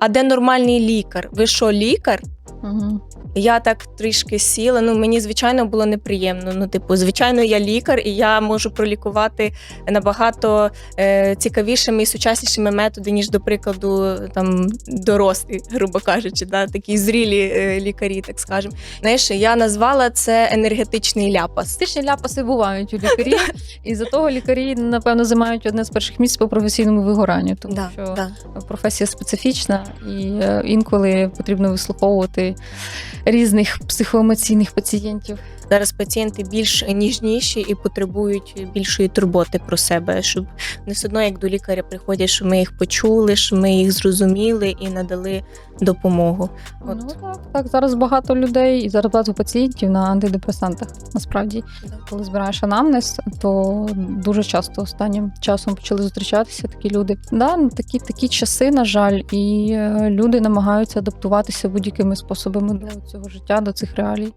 А де нормальний лікар? Ви що, лікар? Угу. Я так трішки сіла. Ну мені звичайно було неприємно. Ну, типу, звичайно, я лікар, і я можу пролікувати набагато е, цікавішими і сучаснішими методи, ніж, до прикладу, там дорослі, грубо кажучи, да, такі зрілі е, лікарі, так скажемо. Знаєш, я назвала це енергетичний ляпас. Стичні ляпаси бувають у лікарів, і за того лікарі, напевно, займають одне з перших місць по професійному вигоранню, тому Да, що да. професія специфічна, і е, інколи потрібно вислуховувати різних психоемоційних пацієнтів. Зараз пацієнти більш ніжніші і потребують більшої турботи про себе, щоб не все одно, як до лікаря приходять, що ми їх почули, що ми їх зрозуміли і надали допомогу. От. Ну так, так. Зараз багато людей і зараз багато пацієнтів на антидепресантах. Насправді, коли збираєш анамнез, то дуже часто останнім часом почали зустрічатися такі люди. Да, ну, такі, такі часи, на жаль, і е, люди намагаються адаптуватися будь-якими способами до цього життя, до цих реалій.